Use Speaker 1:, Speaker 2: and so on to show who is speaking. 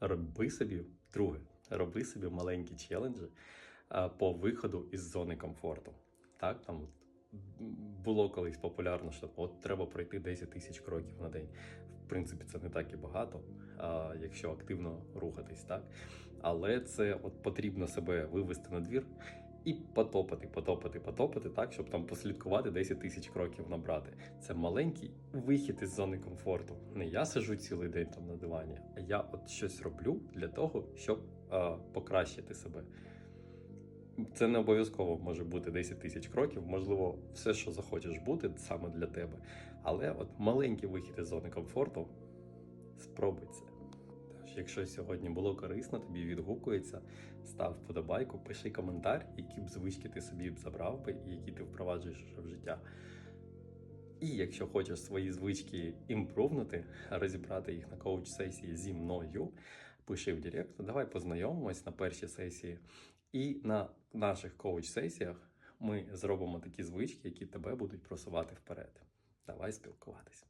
Speaker 1: роби собі, друге, роби собі маленькі челенджі по виходу із зони комфорту. Так, там було колись популярно, що от треба пройти 10 тисяч кроків на день. В принципі, це не так і багато, якщо активно рухатись, так. Але це от потрібно себе вивести на двір і потопати, потопати, потопати, так, щоб там послідкувати 10 тисяч кроків набрати. Це маленький вихід із зони комфорту. Не я сижу цілий день там на дивані, а я от щось роблю для того, щоб а, покращити себе. Це не обов'язково може бути 10 тисяч кроків, можливо, все, що захочеш бути, саме для тебе. Але от маленький вихід із зони комфорту, спробуй це. Якщо сьогодні було корисно, тобі відгукується, став вподобайку, пиши коментар, які б звички ти собі б забрав би і які ти впроваджуєш вже в життя. І якщо хочеш свої звички імпровнути, розібрати їх на коуч-сесії зі мною, пиши в Директ, давай познайомимось на першій сесії. І на наших коуч-сесіях ми зробимо такі звички, які тебе будуть просувати вперед. Давай спілкуватись.